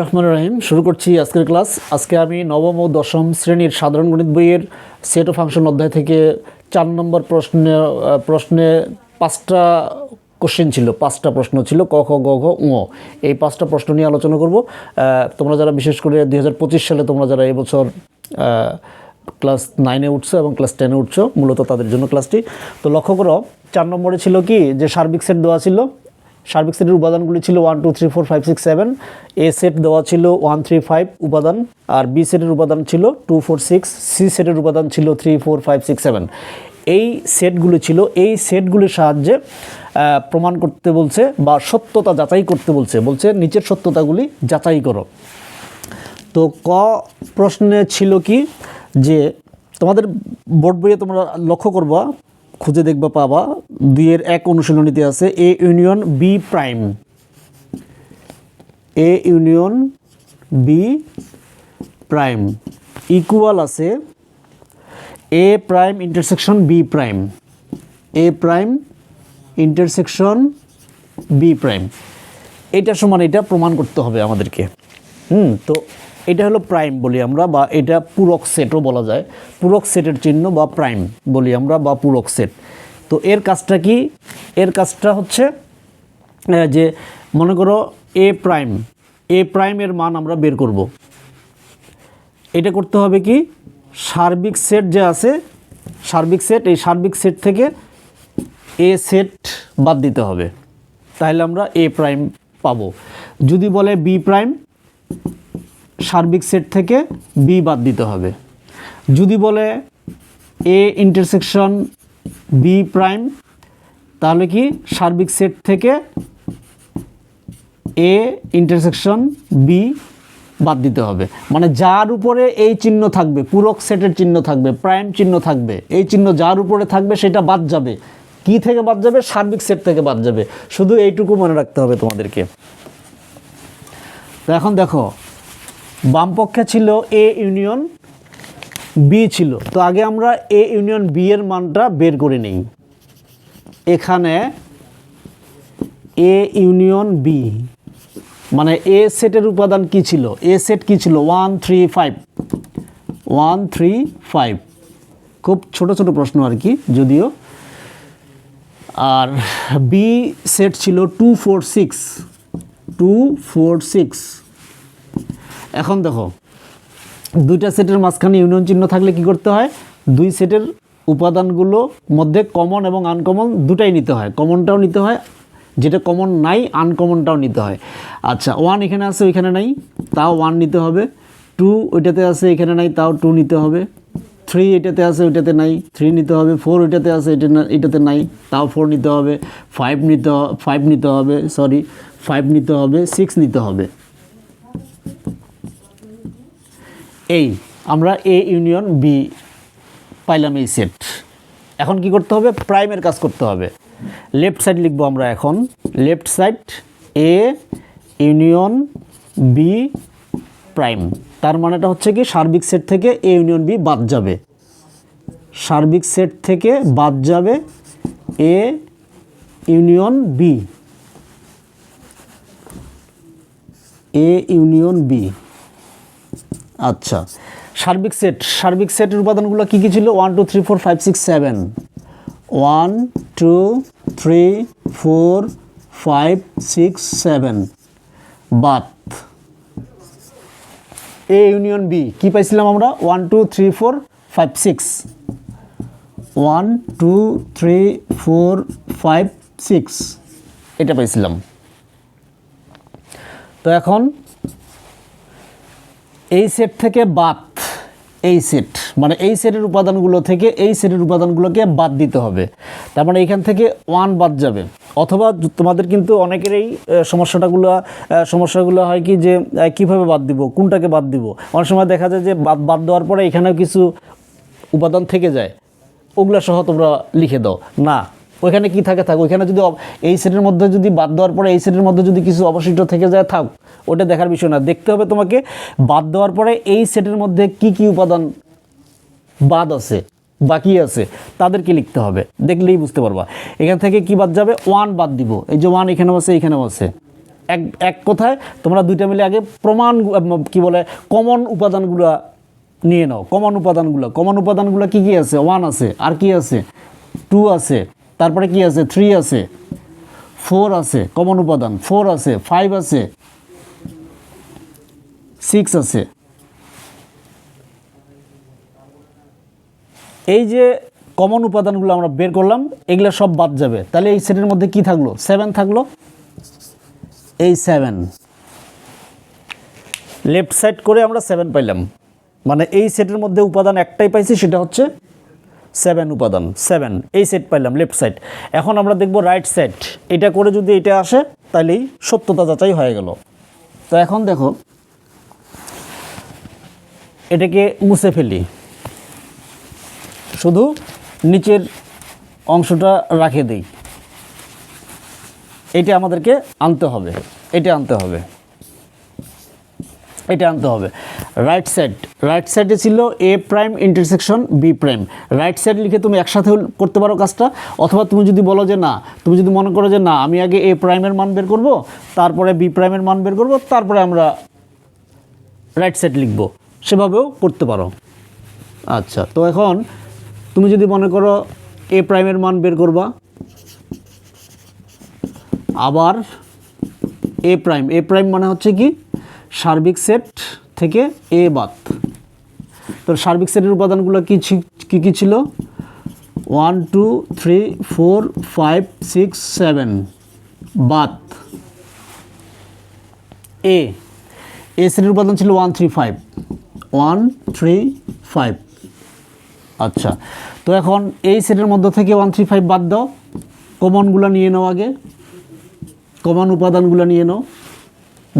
রহমান রহিম, শুরু করছি আজকের ক্লাস। আজকে আমি নবম ও দশম শ্রেণির সাধারণ গণিত বইয়ের সেট ও ফাংশন অধ্যায় থেকে চার নম্বর প্রশ্নে প্রশ্নে পাঁচটা কোশ্চেন ছিল, পাঁচটা প্রশ্ন ছিল, ক, খ, গ, ঘ, ঙ। এই পাঁচটা প্রশ্ন নিয়ে আলোচনা করব। তোমরা যারা বিশেষ করে দুই হাজার পঁচিশ সালে তোমরা যারা এবছর ক্লাস নাইনে উঠছো এবং ক্লাস টেনে উঠছো, মূলত তাদের জন্য ক্লাসটি। তো লক্ষ্য করো, চার নম্বরে ছিল কি? যে সার্বিক সেট দেওয়া ছিল সার্বিক সেটের উপাদানগুলি ছিল one two three four five six seven A set দেওয়া ছিল ওয়ান থ্রি ফাইভ উপাদান, আর বি সেটের উপাদান ছিল টু ফোর সিক্স সি সেটের উপাদান ছিল three four five six seven এই সেটগুলি ছিল, এই সেটগুলির সাহায্যে প্রমাণ করতে বলছে বা সত্যতা যাচাই করতে বলছে। বলছে, নিচের সত্যতাগুলি যাচাই করো। তো ক প্রশ্নে ছিল কি? যে তোমাদের বোর্ড বইয়ে তোমরা লক্ষ্য করবা খুঁজে দেখবা পাবা। দুইয়ের এক অনুশীলনীতে আছে A union B prime A union B prime equal আছে A prime intersection B prime A prime intersection B prime এটা সমান এটা প্রমাণ করতে হবে আমাদেরকে। হুম, তো এটা হলো প্রাইম বলি আমরা বা এটা পূরক সেটও বলা যায়। পূরক সেটের চিহ্ন বা প্রাইম বলি আমরা বা পূরক সেট তো এর কাজটা কি? এর কাজটা হচ্ছে যে মনে করো এ প্রাইম এ প্রাইমের মান আমরা বের করব। এটা করতে হবে কি? সার্বিক সেট যে আছে, সার্বিক সেট এই সার্বিক সেট থেকে এ সেট বাদ দিতে হবে। তাহলে আমরা এ প্রাইম পাবো। যদি বলে বি প্রাইম সার্বিক সেট থেকে বি বাদ দিতে হবে। যদি বলে এ ইন্টারসেকশন বি প্রাইম তাহলে কি সার্বিক সেট থেকে এ ইন্টারসেকশন বি বাদ দিতে হবে। মানে যার উপরে এই চিহ্ন থাকবে, পূরক সেটের চিহ্ন থাকবে প্রাইম চিহ্ন থাকবে, এই চিহ্ন যার উপরে থাকবে সেটা বাদ যাবে। কি থেকে বাদ যাবে? সার্বিক সেট থেকে বাদ যাবে। শুধু এইটুকু মনে রাখতে হবে তোমাদেরকে। তো এখন দেখো বাম পক্ষে ছিল এ ইউনিয়ন বি ছিল। তো আগে আমরা এ ইউনিয়ন বি এর মানটা বের করে নিই। এখানে এ ইউনিয়ন বি মানে এ সেটের উপাদান কি ছিল? এ সেট কি ছিল? One three five one three five খুব ছোট ছোট প্রশ্ন আর কি, যদিও। আর বি সেট ছিল two four six two four six এখন দেখো, দুইটা সেটের মাঝখানে ইউনিয়ন চিহ্ন থাকলে কি করতে হয়? দুই সেটের উপাদানগুলো মধ্যে কমন এবং আনকমন দুটাই নিতে হয়। কমনটাও নিতে হয়, যেটা কমন নাই আনকমনটাও নিতে হয়। আচ্ছা ওয়ান এখানে আছে, ওইখানে নাই, তাও ওয়ান নিতে হবে। টু ওইটাতে আছে, এখানে নাই, তাও টু নিতে হবে। থ্রি এটাতে আছে, ওইটাতে নাই থ্রি নিতে হবে। ফোর ওইটাতে আছে, এটা এটাতে নাই, তাও ফোর নিতে হবে। ফাইভ নিতে ফাইভ নিতে হবে সরি ফাইভ নিতে হবে সিক্স নিতে হবে। এই, আমরা এ ইউনিয়ন বি পাইলাম এই সেট এখন কি করতে হবে? প্রাইমের কাজ করতে হবে। লেফট সাইড লিখব আমরা এখন। Left side A union B prime তার মানেটা হচ্ছে কি, সার্বিক সেট থেকে এ ইউনিয়ন বি বাদ যাবে। সার্বিক সেট থেকে বাদ যাবে A union B A union B আচ্ছা। সার্বিক সেট, সার্বিক সেটের উপাদানগুলো কী কী ছিল? One two three four five six seven one two three four five six seven Baat A union B কী পাইছিলাম আমরা? One two three four five six one two three four five six এটা পাইছিলাম। তো এখন এই সেট থেকে বাদ এই সেট মানে এই সেটের উপাদানগুলো থেকে এই সেটের উপাদানগুলোকে বাদ দিতে হবে। তার মানে এখান থেকে ওয়ান বাদ যাবে। অথবা তোমাদের কিন্তু অনেকেরই সমস্যাটাগুলো সমস্যাগুলো হয় কি যে কীভাবে বাদ দিব, কোনটাকে বাদ দিব? অনেক সময় দেখা যায় যে বাদ বাদ দেওয়ার পরে এখানেও কিছু উপাদান থেকে যায়। ওগুলো সহ তোমরা লিখে দাও। না ওইখানে কি থাকে, থাক। ওইখানে যদি এই সেটের মধ্যে যদি বাদ দেওয়ার পরে, এই সেটের মধ্যে যদি কিছু অবশিষ্ট থেকে যায়, থাক, ওটা দেখার বিষয় না। দেখতে হবে তোমাকে, বাদ দেওয়ার পরে এই সেটের মধ্যে কি কি উপাদান বাদ আছে, বাকি আছে, তাদেরকে লিখতে হবে। দেখলেই বুঝতে পারবা। এখান থেকে কি বাদ যাবে? ওয়ান বাদ দিব। এই যে ওয়ান এখানেও আছে এখানেও আছে। এক এক কথায়? তোমরা দুইটা মিলে আগে প্রমাণ, কি বলে কমন উপাদানগুলো নিয়ে নাও। কমন উপাদানগুলো। কমন উপাদানগুলো কি কি আছে? ওয়ান আছে। আর কি আছে? টু আছে। তারপরে কি আছে? থ্রি আছে। ফোর আছে। কমন উপাদান। ফোর আছে। ফাইভ আছে। সিক্স আছে। এই যে কমন উপাদানগুলো আমরা বের করলাম, এগুলো সব বাদ যাবে। তাহলে এই সেটের মধ্যে কি থাকল? সেভেন থাকল। এই সেভেন লেফট সাইড করে আমরা সেভেন পাইলাম। মানে এই সেটের মধ্যে উপাদান একটাই পাইছি, সেটা হচ্ছে সেভেন উপাদান সেভেন এই সেট পাইলাম লেফট সাইড এখন আমরা দেখব রাইট সাইড এটা করে যদি এটা আসে তাহলেই সত্যতা যাচাই হয়ে গেল। তো এখন দেখো, এটাকে মুছে ফেলি। শুধু নিচের অংশটা রাখে দিই। এটা আমাদেরকে আনতে হবে, এটা আনতে হবে। এটা আনতে হবে। রাইট সাইড রাইট সাইডে ছিল A prime intersection B prime right side লিখে তুমি একসাথে করতে পারো কাজটা। অথবা তুমি যদি বলো যে না, তুমি যদি মনে করো যে না, আমি আগে এ প্রাইমের মান বের করব, তারপরে বি প্রাইমের মান বের করব, তারপরে আমরা রাইট সাইড লিখব। সেভাবেও করতে পারো। আচ্ছা তো এখন তুমি যদি মনে করো এ প্রাইমের মান বের করবা, আবার এ প্রাইম এ প্রাইম মানে হচ্ছে কি? সার্বিক সেট থেকে এ বাদ। তো সার্বিক সেটের উপাদানগুলো কি কি কি ছিল? One two three four five six seven বাদ। এ এ সেটের উপাদান ছিল one three five one three five আচ্ছা তো এখন এই সেটের মধ্যে থেকে ওয়ান থ্রি ফাইভ বাদ দাও। কমনগুলো নিয়ে নাও আগে। কমন উপাদানগুলো নিয়ে নাও।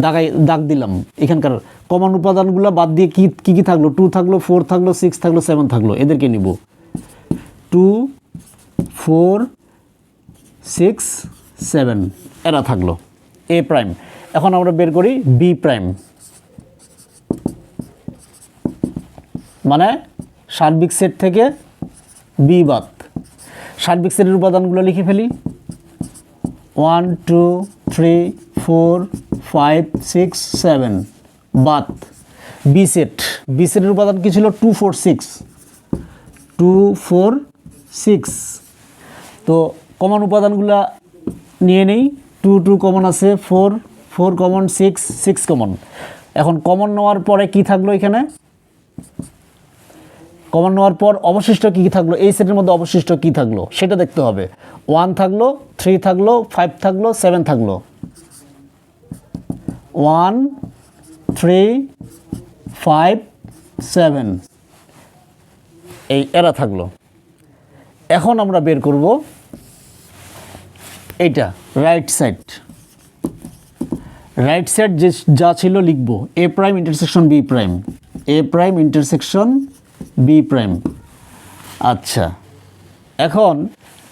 দাগাই দাগ দিলাম। এখানকার কমন উপাদানগুলো বাদ দিয়ে কি কী কী থাকল? টু থাকল ফোর থাকল সিক্স থাকল সেভেন থাকল। এদেরকে নিব। টু ফোর সিক্স সেভেন এরা থাকল। এ প্রাইম এখন আমরা বের করি বি প্রাইম মানে সার্বিক সেট থেকে বি বাদ। সার্বিক সেটের উপাদানগুলো লিখে ফেলি। One two three four five six seven বাদ বি সেট বি সেটের উপাদান কী ছিল? Two four six two four six তো কমন উপাদানগুলো নিয়ে নেই। টু টু কমন আছে। Four four common six six common এখন কমন নেওয়ার পরে কি থাকল এখানে? কমন নেওয়ার পর অবশিষ্ট কী থাকল? এই সেটের মধ্যে অবশিষ্ট কী থাকল? সেটা দেখতে হবে। ওয়ান থাকল থ্রি থাকল ফাইভ থাকল সেভেন থাকল। One, three, five, seven. এই এরা থাকল। এখন আমরা বের করব এইটা রাইট সাইড রাইট সাইড যে যা ছিল লিখব A prime intersection B prime A prime intersection B prime আচ্ছা এখন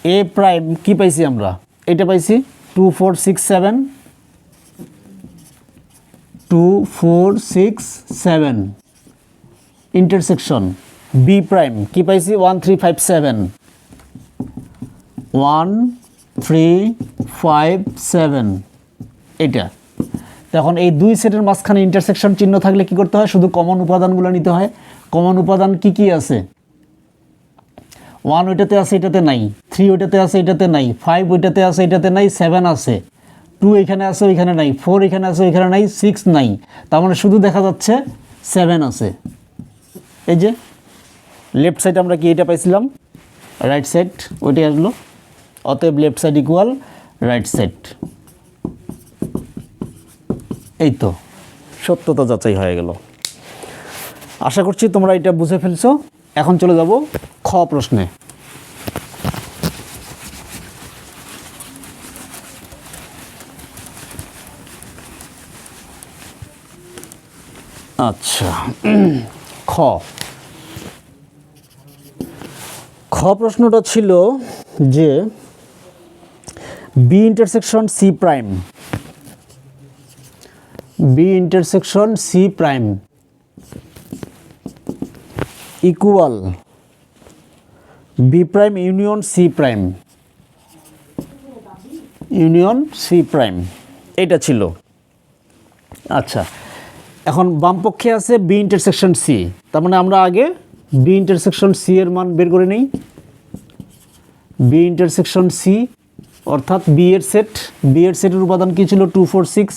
এ প্রাইম কি পাইছি আমরা? এটা পাইছি two four six seven two four six seven intersection B prime কি পাইছি one three five seven one three five seven এটা। তখন এই দুই সেটের মাঝখানে ইন্টারসেকশন চিহ্ন থাকলে কি করতে হয়? শুধু কমন উপাদানগুলো নিতে হয়। কমন উপাদান কি কি আছে? ওয়ান ওইটাতে আছে, এটাতে নাই। থ্রি ওইটাতে আছে, এটাতে নাই। ফাইভ ওইটাতে আছে, এটাতে নাই। সেভেন আছে। টু এখানে আছে, ওইখানে নাই ফোর এখানে আছে, ওইখানে নাই সিক্স নাই। তার মানে শুধু দেখা যাচ্ছে সেভেন আছে। এই যে লেফট সাইড আমরা কি এটা পাইছিলাম? রাইট সাইড ওইটাই আসলো। অতএব left side equal right side এই তো, সত্যতা যাচাই হয়ে গেল। আশা করছি তোমরা এটা বুঝে ফেলছো। এখন চলে যাব খ প্রশ্নে। আচ্ছা খ। খ প্রশ্নটা ছিল যে B intersection C prime B intersection C prime equal B prime union C prime union C prime এটা ছিল। আচ্ছা এখন বামপক্ষে আছে বি ইন্টারসেকশন সি তার মানে আমরা আগে বি ইন্টারসেকশন সি এর মান বের করে নিই। বি ইন্টারসেকশন সি অর্থাৎ বি এর সেট বি এর সেটের উপাদান কী ছিল? Two four six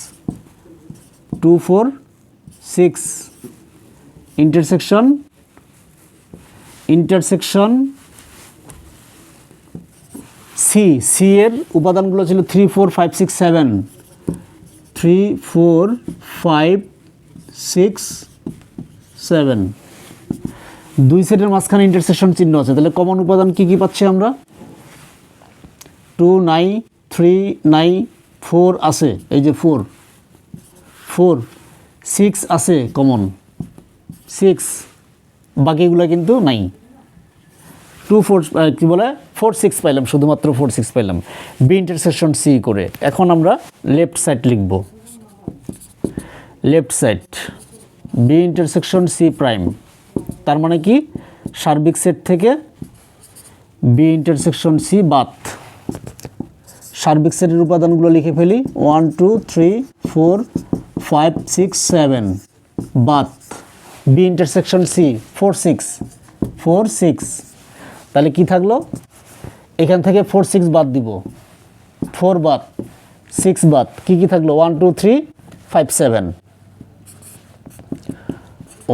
two four six intersection intersection C C এর উপাদানগুলো ছিল three four five six seven three four five six, seven. দুই সেটের মাঝখানে ইন্টারসেকশন চিহ্ন আছে। তাহলে কমন উপাদান কি কি পাচ্ছি আমরা? টু নাই থ্রি নাই ফোর আছে। এই যে ফোর ফোর সিক্স আছে কমন সিক্স বাকিগুলো কিন্তু নাই টু ফোর কী বলে? ফোর সিক্স পাইলাম, শুধুমাত্র ফোর সিক্স পাইলাম। বি ইন্টারসেকশন সি করে। এখন আমরা লেফট সাইড লিখব। Left side B intersection C prime তার মানে কি? সার্বিক সেট থেকে বি ইন্টারসেকশন সি বাত সার্বিক সেটের উপাদানগুলো লিখে ফেলি। One two three four five six seven Baat B intersection C four six four six তাহলে কি থাকল? এখান থেকে ফোর সিক্স বাদ দিব। ফোর বাদ সিক্স বাদ। কী কী থাকল? One two three five seven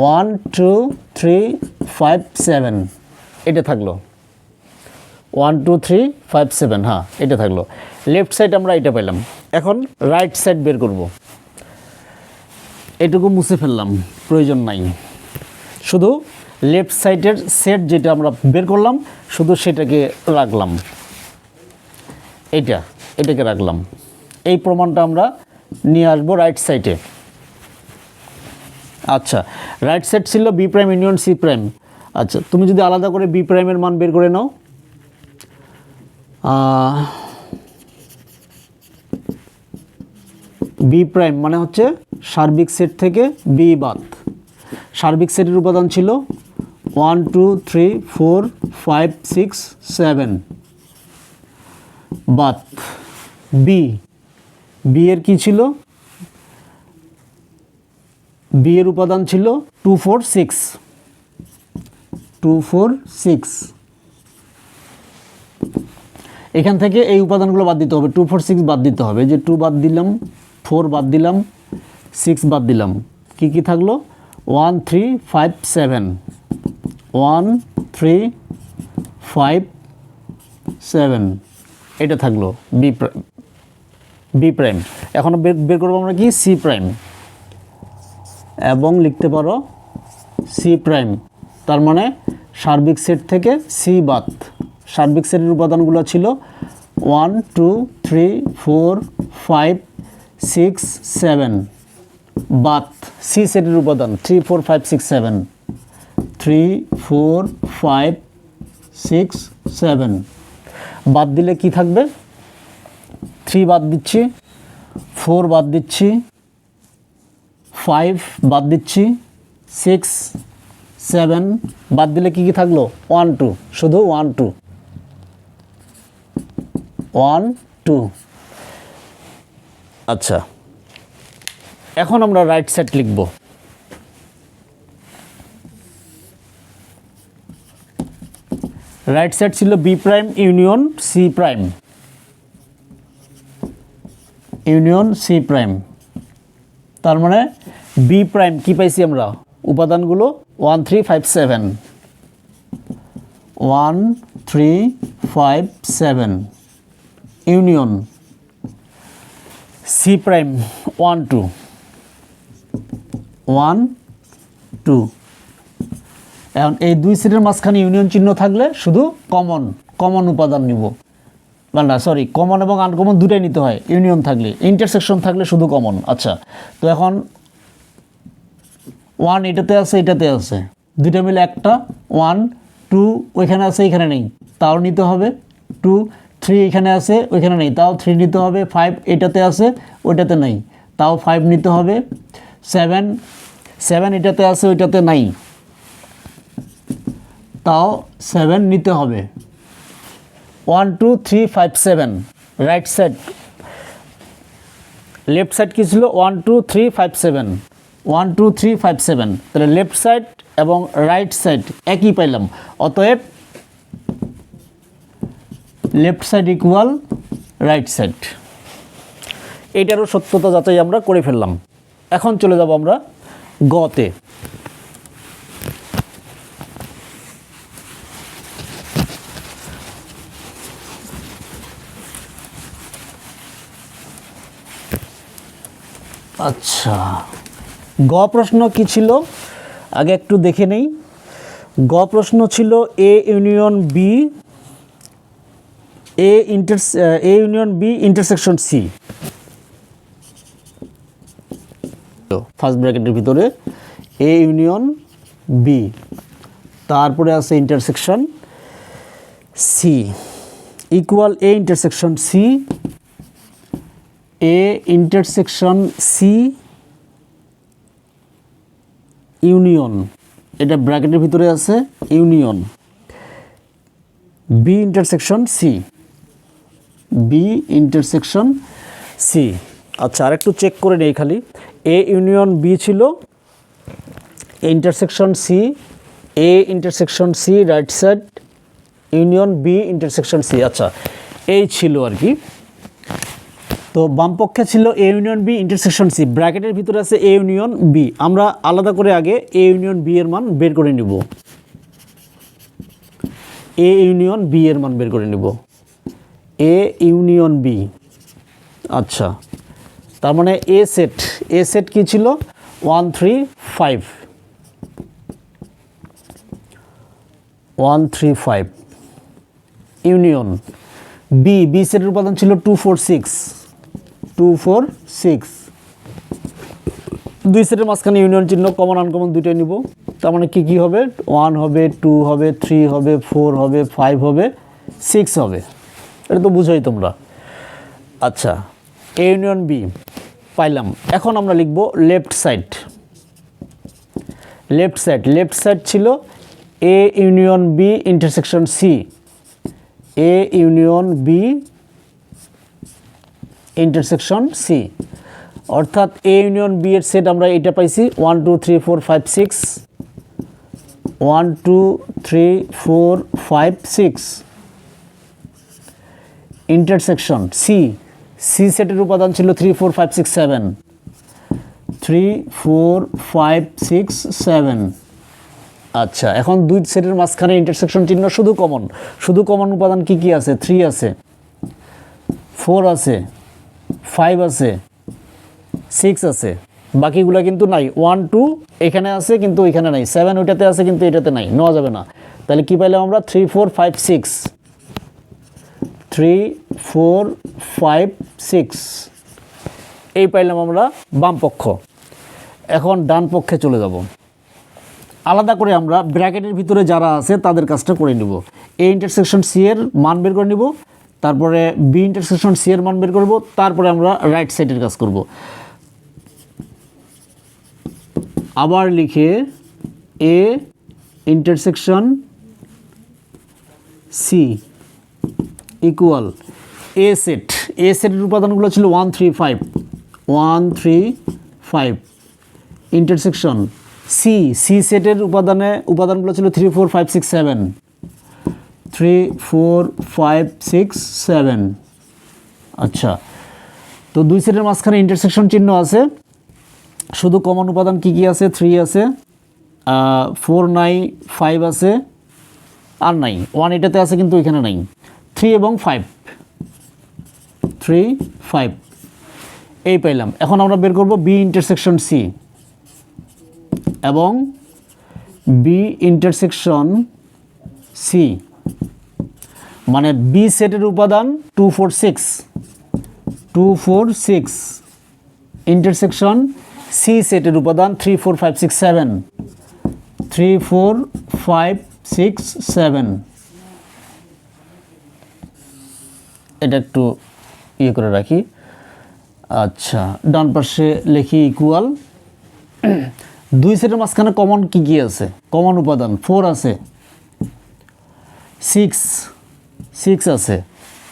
one, two, three, five, seven. এটা থাকল। One, two, three, five, seven হ্যাঁ এটা থাকল। লেফট সাইড আমরা এটা পেলাম এখন রাইট সাইড বের করব। এটুকু মুছে ফেললাম, প্রয়োজন নাই। শুধু লেফট সাইডের সেট যেটা আমরা বের করলাম, শুধু সেটাকে রাখলাম। এটা এটাকে রাখলাম। এই প্রমাণটা আমরা নিয়ে আসব রাইট সাইডে আচ্ছা রাইট সাইড ছিল B prime union C prime আচ্ছা তুমি যদি আলাদা করে বি প্রাইমের মান বের করে নাও। বি প্রাইম মানে হচ্ছে সার্বিক সেট থেকে বি বাদ। সার্বিক সেটের উপাদান ছিল one two three four five six seven বাদ। বি বি এর কী ছিল? বি এর উপাদান ছিল two four six two four six এখান থেকে এই উপাদানগুলো বাদ দিতে হবে। টু ফোর সিক্স বাদ দিতে হবে। যে টু বাদ দিলাম ফোর বাদ দিলাম সিক্স বাদ দিলাম। কি কি থাকল? One three five seven one three five seven এটা থাকল বি প্রাইম বি প্রাইম এখন বের বের করব আমরা কি? সি প্রাইম এবং লিখতে পারো সি প্রাইম তার মানে সার্বিক সেট থেকে সি বাদ। সার্বিক সেটের উপাদানগুলো ছিল one two three four five six seven বাদ সি সেটের উপাদান three four five six seven three four five six seven বাদ দিলে কি থাকবে? থ্রি বাদ দিচ্ছি ফোর বাদ দিচ্ছি ফাইভ বাদ দিচ্ছি সিক্স সেভেন বাদ দিলে কি কি থাকল? ওয়ান টু শুধু ওয়ান টু ওয়ান টু আচ্ছা এখন আমরা রাইট সাইড লিখব। রাইট সাইড ছিল B prime union C prime union C prime তার মানে বি প্রাইম কি পাইছি আমরা? উপাদানগুলো one three five seven one three five seven union C prime one two one two এখন এই দুই সেটের মাঝখানে ইউনিয়ন চিহ্ন থাকলে শুধু কমন কমন উপাদান নিব। না সরি কমন এবং আনকমন দুটাই নিতে হয় ইউনিয়ন থাকলে ইন্টারসেকশন থাকলে শুধু কমন আচ্ছা তো এখন ওয়ান এটাতে আছে এটাতে আছে, দুইটা মিলে একটা ওয়ান টু ওইখানে আছে, এখানে নেই, তাও নিতে হবে টু থ্রি এখানে আছে, ওইখানে নেই, তাও থ্রি নিতে হবে ফাইভ এটাতে আছে, ওইটাতে নেই, তাও ফাইভ নিতে হবে সেভেন সেভেন এটাতে আছে, ওইটাতে নাই, তাও সেভেন নিতে হবে। One two three five seven right side left side কী ছিল? One two three five seven one two three five seven তাহলে লেফট সাইড এবং রাইট সাইড একই পাইলাম। অতএব left side equal right side এইটারও সত্যতা যাচাই আমরা করে ফেললাম। এখন চলে যাব আমরা গতে। আচ্ছা। গ প্রশ্ন কি ছিল? আগে একটু দেখে নেই। গ প্রশ্ন ছিল A union B A inter A union B intersection C first ব্র্যাকেটের ভিতরে এ ইউনিয়ন বি তারপরে আছে intersection C equal A intersection C A intersection C union এটা ব্র্যাকেটের ভিতরে আছে union B intersection C B intersection C আচ্ছা আরেকটু চেক করে নেই খালি। এ ইউনিয়ন বি ছিল intersection C A intersection C right side union B intersection C আচ্ছা এই ছিল আর কি। তো বাম পক্ষে ছিল A union B intersection C ব্র্যাকেটের ভিতরে আছে এ ইউনিয়ন বি আমরা আলাদা করে আগে এ ইউনিয়ন বি এর মান বের করে নিব। এ ইউনিয়ন বি এর মান বের করে নিব। এ ইউনিয়ন বি আচ্ছা। তার মানে এ সেট এ সেট কি ছিল? One three five one three five union B B সেটের উপাদান ছিল two four six two four six দুই সেটের মাঝখানে ইউনিয়ন চিহ্ন কমন আনকমন দুইটাই নিব। তার মানে কী কী হবে? ওয়ান হবে টু হবে থ্রি হবে ফোর হবে ফাইভ হবে সিক্স হবে। এটা তো বুঝোই তোমরা। আচ্ছা এ ইউনিয়ন বি পাইলাম। এখন আমরা লিখব left side left side left side ছিল A union B intersection C A union B intersection C অর্থাৎ এ ইউনিয়ন বি এর সেট আমরা এটা পাইছি। One two three four five six one two three four five six intersection C C সেটের উপাদান ছিল three four five six seven three four five six seven আচ্ছা এখন দুই সেটের মাঝখানে ইন্টারসেকশন চিহ্ন শুধু কমন শুধু কমন উপাদান কি কি আছে? থ্রি আছে। ফোর আছে। ফাইভ আছে সিক্স আছে। বাকিগুলো কিন্তু নাই। ওয়ান টু এখানে আছে কিন্তু এখানে নাই। সেভেন ওইটাতে আছে কিন্তু এটাতে নাই। নেওয়া যাবে না। তাহলে কি পাইলাম আমরা? Three four five six three four five six এই পাইলাম আমরা বাম পক্ষ। এখন ডান পক্ষে চলে যাব। আলাদা করে আমরা ব্র্যাকেটের ভিতরে যারা আছে তাদের কাজটা করে নিব। এ ইন্টারসেকশন সি এর মান বের করে নিব। তারপরে বি ইন্টারসেকশন সি এর মান বের করব, তারপরে আমরা রাইট সাইডের কাজ করব। আবার লিখে A intersection C equal A set A সেটের উপাদানগুলো ছিল one three five one three five intersection C C সেটের উপাদানে উপাদানগুলো ছিল three four five six seven three four five six seven আচ্ছা। তো দুই সেটের মাঝখানে ইন্টারসেকশন চিহ্ন আছে। শুধু কমন উপাদান কি কি আছে? থ্রি আছে। ফোর নাই ফাইভ আছে। আর নাই। ওয়ান এটাতে আছে কিন্তু এখানে নাই। থ্রি এবং ফাইভ থ্রি ফাইভ এই পাইলাম। এখন আমরা বের করব বি ইন্টারসেকশন সি এবং বি ইন্টারসেকশন সি মানে বি সেটের উপাদান two four six two four six intersection C সেটের উপাদান three four five six seven three four five six seven এটা একটু ইয়ে করে রাখি। আচ্ছা ডান পাশে লিখি ইকুয়াল দুই সেটের মাঝখানে কমন কি কি আছে? কমন উপাদান ফোর আছে। সিক্স সিক্স আছে।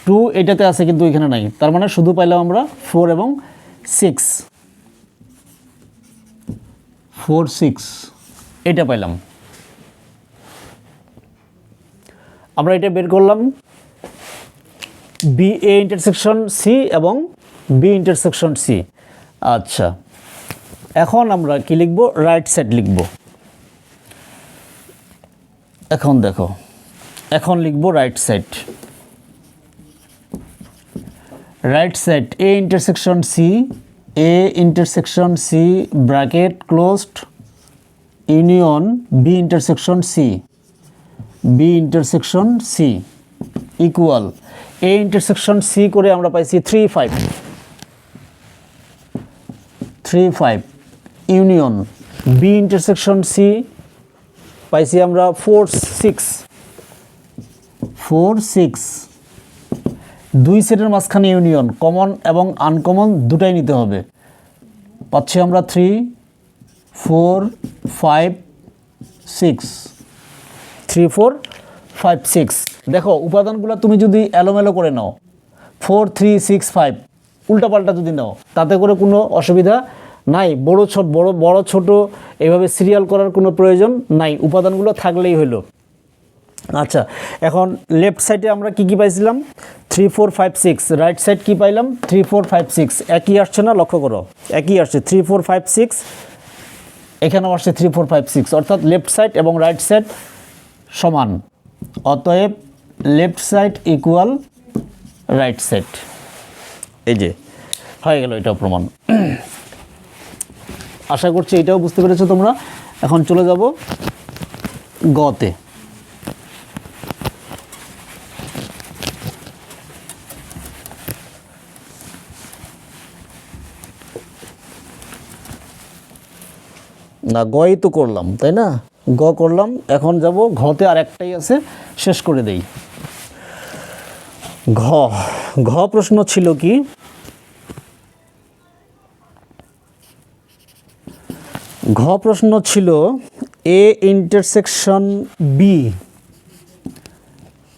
টু এটাতে আছে কিন্তু এখানে নাই। তার মানে শুধু পাইলাম আমরা ফোর এবং সিক্স ফোর সিক্স এটা পাইলাম। আমরা এটা বের করলাম। বি এ ইন্টারসেকশন সি এবং বি ইন্টারসেকশন সি আচ্ছা। এখন আমরা কি লিখব? রাইট সাইড লিখব। এখন দেখো। এখন লিখব right side right side A intersection C A intersection C bracket closed union B intersection C B intersection C equal A intersection C করে আমরা পাইছি three five three five union B intersection C পাইছি আমরা four six four, six. দুই সেটের মাঝখানে union, common এবং uncommon দুটাই নিতে হবে। পাচ্ছি আমরা three, four, five, six. Three, four, five, six. দেখো, উপাদানগুলো তুমি যদি এলোমেলো করে নাও, ফোর, থ্রি, সিক্স, ফাইভ, উল্টাপাল্টা যদি নাও, তাতে করে কোনো অসুবিধা নাই। বড় ছোট, বড় বড় ছোট, এভাবে সিরিয়াল করার কোনো প্রয়োজন নাই। উপাদানগুলো থাকলেই হলো। আচ্ছা এখন লেফট সাইডে আমরা কি কি পাইছিলাম? Three four five six right side কি পাইলাম? থ্রি ফোর ফাইভ সিক্স একই আসছে না? লক্ষ্য করো। একই আসছে। থ্রি ফোর ফাইভ সিক্স এখানেও আসছে থ্রি ফোর ফাইভ সিক্স অর্থাৎ লেফট সাইড এবং রাইট সাইড সমান। অতএব left side equal right side এই যে, হয়ে গেল এটাও প্রমাণ। আশা করছি এটাও বুঝতে পেরেছ তোমরা। এখন চলে যাব গতে। না, গই তো করলাম, তাই না? গ করলাম, এখন যাব, ঘতে আর একটাই আছে, শেষ করে দেই। ঘ ঘ প্রশ্ন ছিল কি? ঘ প্রশ্ন ছিল A intersection B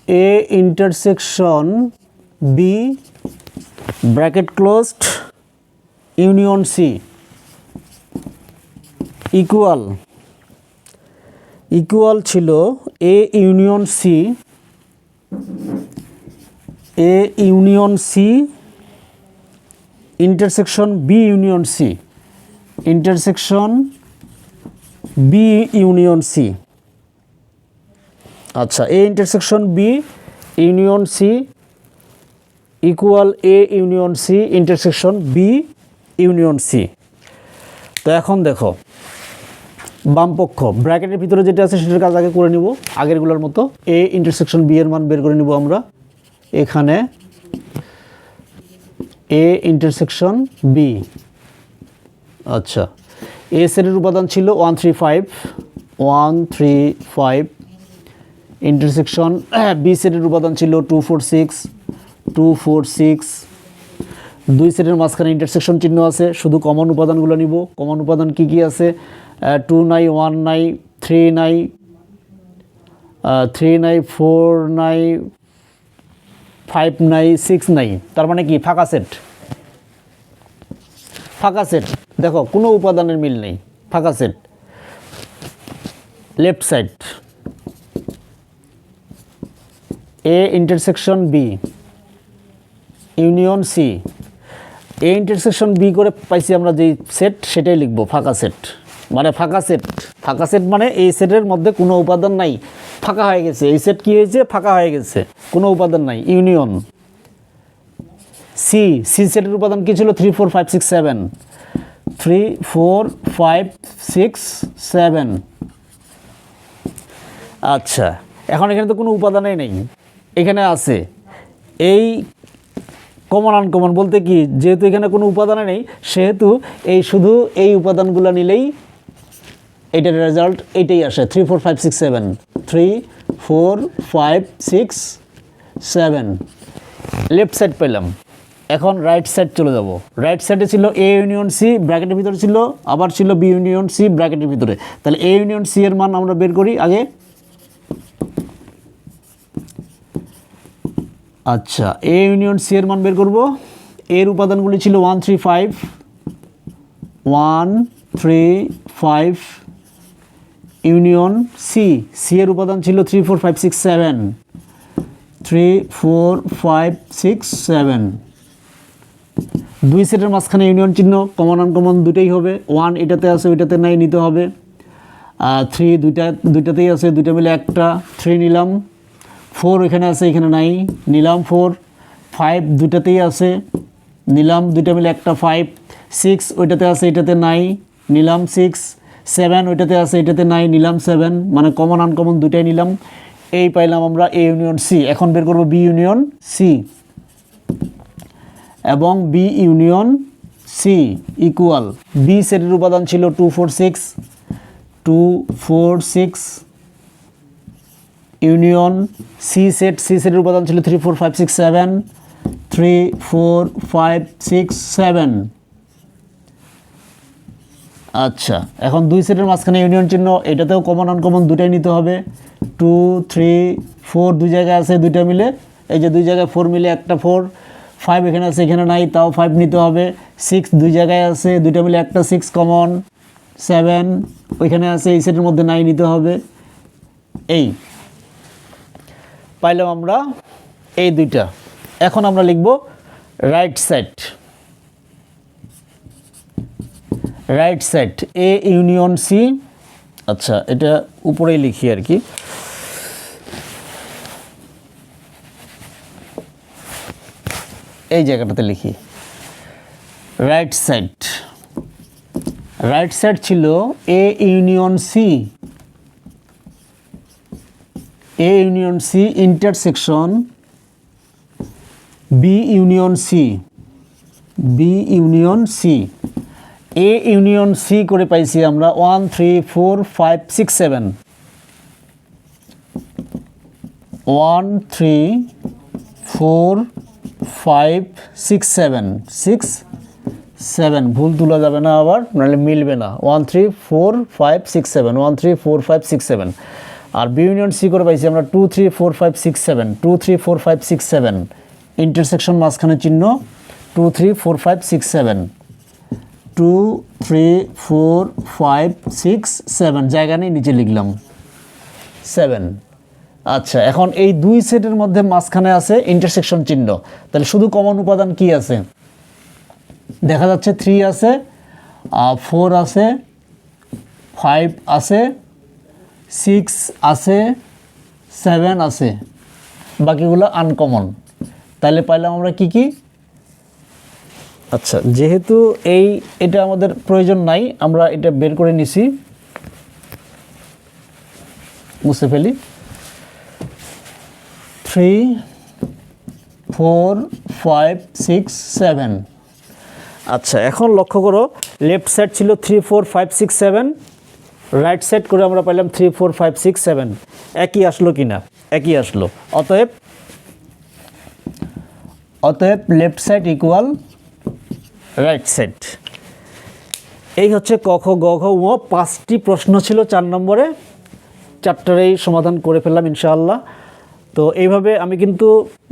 A intersection B bracket closed union C equal equal ছিল A union C A union C intersection B union C intersection B union C আচ্ছা A intersection B union C equal A union C intersection B union C তো এখন দেখো বাম পক্ষ ব্র্যাকেটের ভিতরে যেটা আছে সেটার কাজ আগে করে নিব, আগেরগুলোর মতো। এ ইন্টারসেকশন বি এর মান বের করে নিব আমরা। এখানে এ ইন্টারসেকশন বি আচ্ছা এ সেটের উপাদান ছিল one three five one three five intersection B সেটের উপাদান ছিল two four six two four six দুই সেটের মাঝখানে ইন্টারসেকশন চিহ্ন আছে, শুধু কমন উপাদানগুলো নিব। কমন উপাদান কি কি আছে? টু নাই ওয়ান নাই থ্রি নাই থ্রি নাই ফোর নাই ফাইভ নাই সিক্স নাই তার মানে কি? ফাঁকা সেট ফাঁকা সেট দেখো, কোনো উপাদানের মিল নেই। ফাঁকা set left side A intersection B union C A intersection B করে পাইছি আমরা যেই সেট সেটাই লিখব, ফাঁকা সেট মানে ফাঁকা সেট ফাঁকা সেট মানে এই সেটের মধ্যে কোনো উপাদান নাই। ফাঁকা হয়ে গেছে। এই সেট কি হয়েছে? ফাঁকা হয়ে গেছে। কোনো উপাদান নাই। ইউনিয়ন। সি সি সেটের উপাদান কী ছিল? Three four five six seven three four five six seven আচ্ছা। এখন এখানে তো কোনো উপাদানই নেই। এখানে আছে। এই কমন আনকমন বলতে কি? যেহেতু এখানে কোনো উপাদানে নেই, সেহেতু এই শুধু এই উপাদানগুলো নিলেই এটার রেজাল্ট এইটাই আসে। Three four five six seven three four five six seven left side পেলাম। এখন রাইট সাইড চলে যাব। রাইট সাইডে ছিল এ ইউনিয়ন সি ব্র্যাকেটের ভিতরে ছিল। আবার ছিল বি ইউনিয়ন সি ব্র্যাকেটের ভিতরে। তাহলে এ ইউনিয়ন সি এর মান আমরা বের করি আগে। আচ্ছা এ ইউনিয়ন সি এর মান বের করব। এর উপাদানগুলি ছিল one three five one three five union C C এর উপাদান ছিল three four five six seven three four five six seven দুই সেটের মাঝখানে ইউনিয়ন চিহ্ন কমন আনকমন দুটোই হবে। ওয়ান এটাতে আছে, ওইটাতে নাই, নিতে হবে। থ্রি দুইটা, দুইটাতেই আছে, দুইটা মিলে একটা। থ্রি নিলাম। ফোর এখানে আছে, এখানে নাই। নিলাম ফোর ফাইভ দুইটাতেই আছে। নিলাম, দুইটা মিলে একটা ফাইভ সিক্স ওইটাতে আছে, এটাতে নাই। নিলাম সিক্স সেভেন ওইটাতে আছে, এটাতে নাই নিলাম সেভেন মানে কমন আনকমন দুটাই নিলাম। এই পাইলাম আমরা এ ইউনিয়ন সি এখন বের করব বি ইউনিয়ন সি এবং B union C equal B সেটের উপাদান ছিল two four six two four six union C set C সেটের উপাদান ছিল three four five six seven three four five six seven আচ্ছা এখন দুই সেটের মাঝখানে ইউনিয়ন চিহ্ন, এটাতেও কমন আনকমন দুটাই নিতে হবে। টু থ্রি ফোর দুই জায়গায় আছে দুইটা মিলে। এই যে দুই জায়গায় ফোর মিলে একটা ফোর ফাইভ এখানে আছে, এখানে নাই, তাও ফাইভ নিতে হবে। সিক্স দুই জায়গায় আছে, দুইটা মিলে একটা সিক্স কমন সেভেন ওইখানে আছে, এই সেটের মধ্যে নাই নিতে হবে। এই, পাইলাম আমরা এই দুইটা। এখন আমরা লিখব right side right side, A union C. আচ্ছা এটা উপরেই লিখি আর কি। এই জায়গাটাতে লিখি। Right side. রাইট সাইড ছিল A union C. A union C intersection, B union C. B union C. A union C করে পাইছি আমরা one three four five six seven one three four five six seven six seven ভুল তোলা যাবে না আবার, নাহলে মিলবে না। One three four five six seven one three four five six seven আর বি ইউনিয়ন সি করে পাইছি আমরা two three four five six seven two three four five six seven intersection মাঝখানে চিহ্ন। Two three four five six seven two three four five six seven জায়গা নেই, নিচে লিখলাম। Seven আচ্ছা এখন এই দুই সেটের মধ্যে মাঝখানে আছে ইন্টারসেকশন চিহ্ন। তাহলে শুধু কমন উপাদান কি আছে? দেখা যাচ্ছে থ্রি আছে ফোর আছে ফাইভ আছে সিক্স আছে সেভেন আছে। বাকিগুলো আনকমন তাহলে পাইলাম আমরা কি কি? আচ্ছা যেহেতু এই, এটা আমাদের প্রয়োজন নাই, আমরা এটা বের করে নিছি। মুছে ফেলি। Three four five six seven আচ্ছা এখন লক্ষ্য করো লেফট সাইড ছিল three four five six seven right side করে আমরা পাইলাম three four five six seven একই আসলো কি না একই আসলো। অতএব অতএব left side equal right side এই হচ্ছে ক, খ, গ, ঘ ও পাঁচটি প্রশ্ন ছিল চার নম্বরে। চারটারেই সমাধান করে ফেললাম, ইনশাআল্লাহ। তো এইভাবে আমি কিন্তু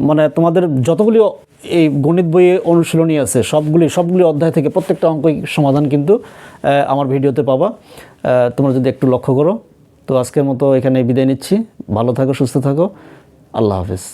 মানে তোমাদের যতগুলি এই গণিত বইয়ে অনুশীলনী আছে, সবগুলি সবগুলি অধ্যায় থেকে প্রত্যেকটা অঙ্কই সমাধান কিন্তু আমার ভিডিওতে পাবা। তোমরা যদি একটু লক্ষ্য করো। তো আজকের মতো এখানে বিদায় নিচ্ছি। ভালো থাকো, সুস্থ থাকো। আল্লাহ হাফিজ।